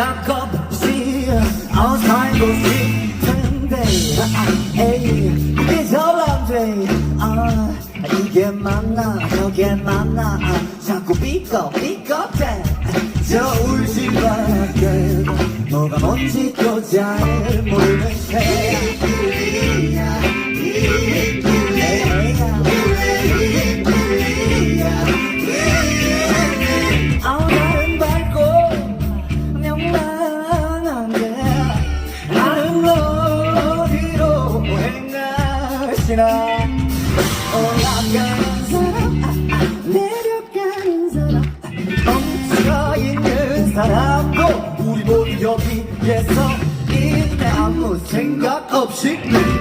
생각 없이 어 살고 싶은데. 아, 에이 이게 저런데. 아 이게 맞나 저게 맞나. 아, 자꾸 삐걱 삐걱대. 저 울지밖에 뭐가 뭔지도 잘 모르 행하시나 올라가는 사람 아, 아, 내려가는 사람 멈춰 있는 사람도 우리 모두 여기에서 있네 아무 생각 없이 우리